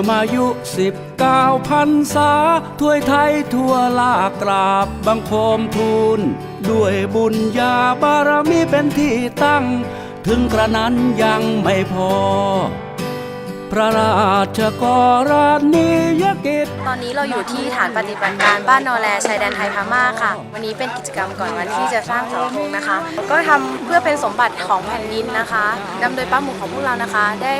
มื่อมายุสิบเก้าพันษาถ้วยไทยทั่วลากราบบังคมทูล ด้วยบุญญาบารมีเป็นที่ตั้ง ถึงกระนั้นยังไม่พอ พระราชกรณียกิจ ตอนนี้เราอยู่ที่ฐานปฏิบัติการบ้านนอแลชายแดนไทยพม่าค่ะ วันนี้เป็นกิจกรรมก่อนวันที่จะสร้างเสาธงนะคะ ก็ทำเพื่อเป็นสมบัติของแผ่นดินนะคะนำโดยป้าหมูของพวกเรานะคะ ได้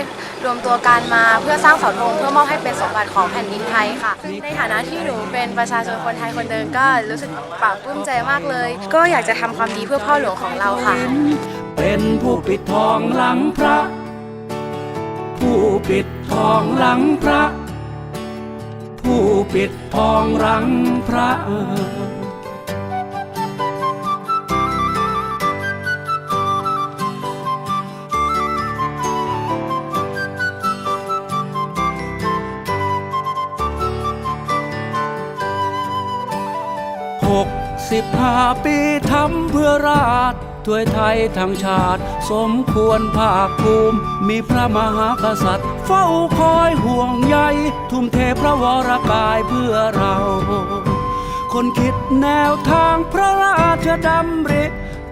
รวมตัวกันมาเพื่อสร้างเสาธงเพื่อมอบให้เป็นสมบัติของแผ่นดินไทยค่ะ ในฐานะที่หนูเป็นประชาชนคนไทยคนเดิมก็รู้สึกปลาบปลื้มใจมากเลย ก็อยากจะทำความดีเพื่อพ่อหลวงของเราค่ะ เป็นผู้ปิดทองหลังพระ ผู้ปิดทองหลังพระ ผู้ปิดทองหลังพระ สิบห้าปีทำเพื่อราชถ้วยไทยทั้งชาติ สมควรภาคภูมิ มีพระมหากษัตริย์ เฝ้าคอยห่วงใย ทุ่มเทพระวรกายเพื่อเรา คนคิดแนวทางพระราชดำริ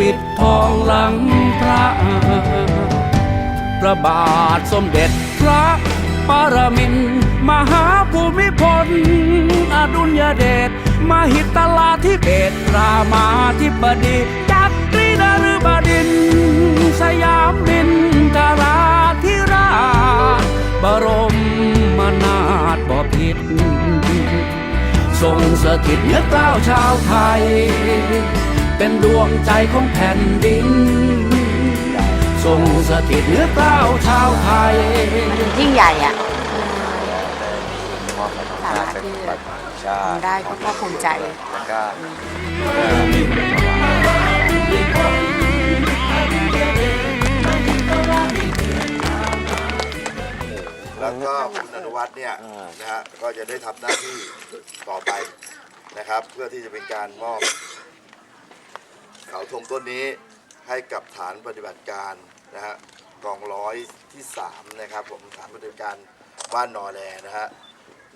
ปิดทองหลังพระ พระบาทสมเด็จพระปรมินมหาภูมิพล อดุลยเดชมหิตลาธิเบศรามาธิบดีจักรีนฤบดิน สยามบินทราธิราชบรมนาถบพิตรทรงสถิตเหนือกล้าวชาวไทย เป็นดวงใจของแผ่นดิน ทรงสถิตเหนือกล้าวชาวไทยยิ่งใหญ่อะมอบให้กับชาติเป็นสมบัติของชาติได้ก็ภาคภูมิใจแล้วก็แล้วก็คุณอนุวัฒน์เนี่ยนะฮะก็จะได้ทำหน้าที่ต่อไปนะครับ เพื่อที่จะเป็นการมอบ เขาธงต้นนี้ให้กับฐานปฏิบัติการนะฮะกองร้อยที่3นะครับผมฐานปฏิบัติการบ้านนอแลนะฮะ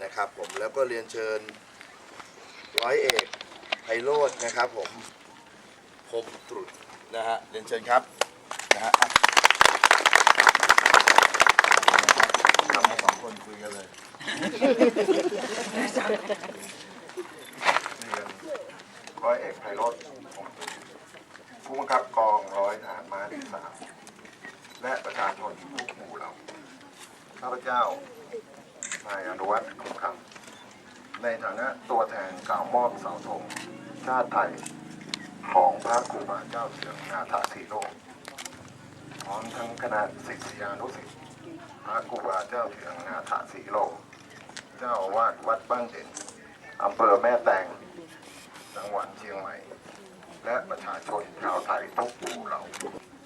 นะครับผมแล้วก็เรียนเชิญร้อยเอกไพโรจน์นะครับผมพรมตรุษนะฮะเรียนเชิญครับนะฮะทำมาสองคนคุยกันเลยนี่ครับร้อยเอกไพโรธผู้บังคับกองร้อยทหารม้าที่สามและประชาชนทุกหมู่เหล่าข้าพเจ้านายอนุวัฒน์คงคำในฐานะตัวแทนกล่าวมอบเสาธงชาติไทย ของพระครูบาเจ้าเสืองนาถาสีโลกพร้อมทั้งคณะศิษยานุศิษย์พระครูบาเจ้าเถืองนาถาสีโลก เจ้าอาวาดวัดบ้านเด่นอำเภอแม่แตงจังหวัดเชียงใหม่ และประชาชนชาวไทยทุกหมู่เหล่า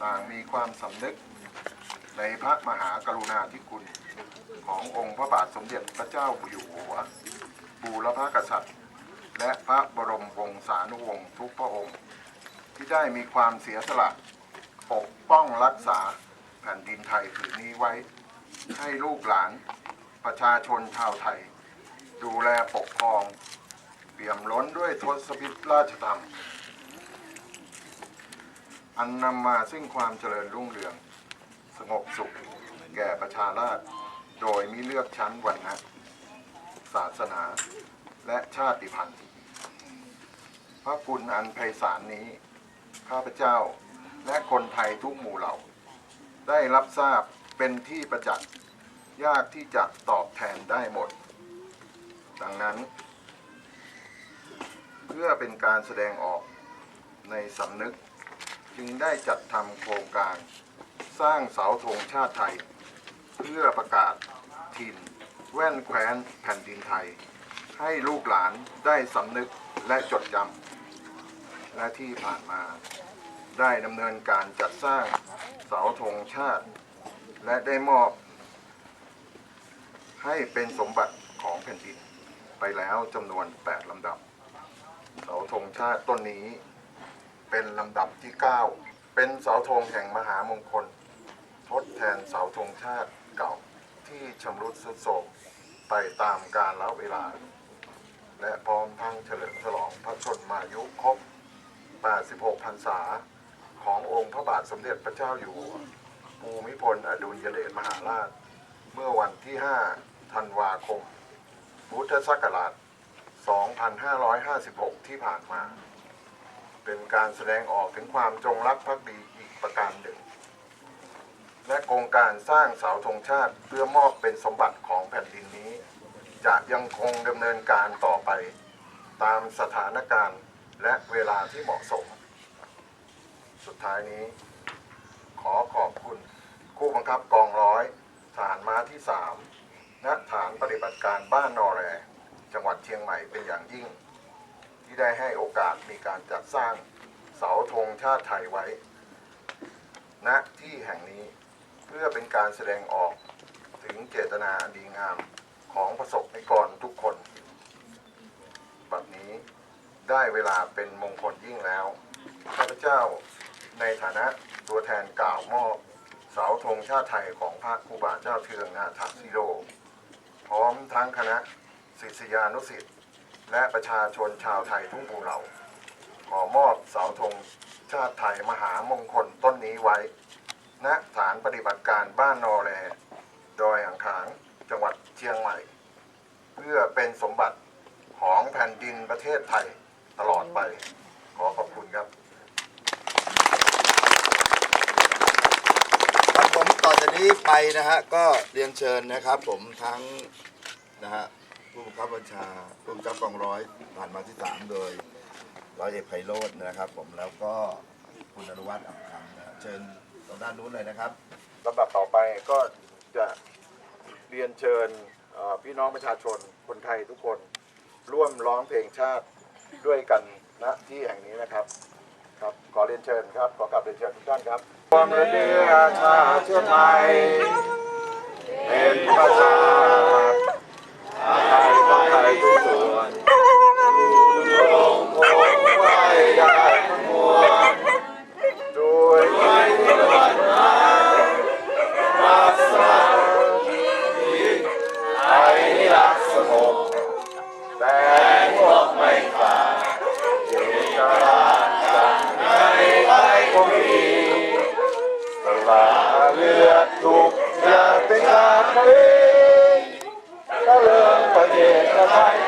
ต่างมีความสำนึกในพระมหากรุณาธิคุณขององค์พระบาทสมเด็จพระเจ้าอยู่หัว บูรพกษัตริย์ และพระบรมวงศานุวงศ์ทุกพระองค์ ที่ได้มีความเสียสละปกป้องรักษาแผ่นดินไทยผืนนี้ไว้ ให้ลูกหลานประชาชนชาวไทย ดูแลปกครอง เปี่ยมล้นด้วยทศพิธราชธรรม อันนำมาซึ่งความเจริญรุ่งเรือง สงบสุข แก่ประชาราษฎรโดยมิเลือกชั้นวรรณะศาสนาและชาติพันธุ์ พระคุณอันไพศาลนี้ ข้าพเจ้า และคนไทยทุกหมู่เหล่า ได้รับทราบเป็นที่ประจักษ์ยากที่จะตอบแทนได้หมด ดังนั้น เพื่อเป็นการแสดงออกในสำนึกจึงได้จัดทำโครงการสร้างเสาธงชาติไทย เพื่อประกาศถิ่น แว่นแคว้นแผ่นดินไทย ให้ลูกหลานได้สำนึกและจดจำ และที่ผ่านมาได้ดำเนินการจัดสร้างเสาธงชาติ และได้มอบ ให้เป็นสมบัติของแผ่นดิน ไปแล้วจำนวน 8ลำดับ เสาธงชาติต้นนี้ เป็นลำดับที่ 9 เป็นเสาธงแห่งมหามงคล ทดแทนเสาธงชาติเก่าที่ชำรุดทรุดโทรมไปตามกาลเวลา และพร้อมทั้งเฉลิมฉลองพระชนมายุครบ 86พรรษา ขององค์พระบาทสมเด็จพระเจ้าอยู่หัวภูมิพลอดุลยเดชมหาราช เมื่อวันที่ 5 ธันวาคม พุทธศักราช 2556 ที่ผ่านมา เป็นการแสดงออกถึงความจงรักภักดีอีกประการหนึ่ง และโครงการสร้างเสาธงชาติเพื่อมอบเป็นสมบัติของแผ่นดินนี้ จะยังคงดำเนินการต่อไปตามสถานการณ์ และเวลาที่เหมาะสม สุดท้ายนี้ ขอขอบคุณผู้บังคับกองร้อยฐานม้าที่3ณฐานปฏิบัติการบ้านนอแร จังหวัดเชียงใหม่เป็นอย่างยิ่ง ที่ได้ให้โอกาสมีการจัดสร้างเสาธงชาติไทยไว้ ณที่แห่งนี้เพื่อเป็นการแสดงออกถึงเจตนานดีงามของประสบนิกรทุกคน บัดนี้ ได้เวลาเป็นมงคลยิ่งแล้ว ข้าพเจ้าในฐานะตัวแทนกล่าวมอบเสาธงชาติไทยของพระครูบาเจ้าเทืองนาถสิโร พร้อมทั้งคณะศิษยานุศิษย์และประชาชนชาวไทยทุกหมู่เหล่าขอมอบเสาธงชาติไทยมหามงคลต้นนี้ไว้ ณฐานปฏิบัติการบ้านนอแลดอยอ่างขางจังหวัดเชียงใหม่ เพื่อเป็นสมบัติของแผ่นดินประเทศไทย ตลอดไป ขอขอบคุณครับครับผมต่อจากนี้ไปนะฮะก็เรียนเชิญนะครับผมทั้งนะฮะผู้บังคับบัญชาผู้บังคับกองร้อยผ่านมาที่สามโดยร้อยเอกไพโรจน์นะครับผมแล้วก็คุณอนุวัฒน์อับคำนะฮะเชิญตรงด้านนู้นเลยนะครับ ลำดับต่อไปก็จะเรียนเชิญเอ่อพี่น้องประชาชนคนไทยทุกคน ร่วมร้องเพลงชาติ ด้วยกันณที่แห่งนี้นะครับ ครับขอเรียนเชิญครับขอกลับเรียนเชิญทุกท่านครับความระเดือชาติเชื้อไทยเป็นประชาไทยของไทยทุกส่วน ท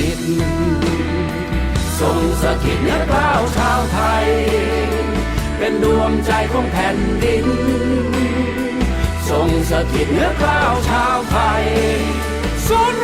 ถิตทรงสถิตเนื้อกล้าวชาวไทย เป็นดวงใจของแผ่นดิน ทรงสถิตเนื้อกล้าวชาวไทยสน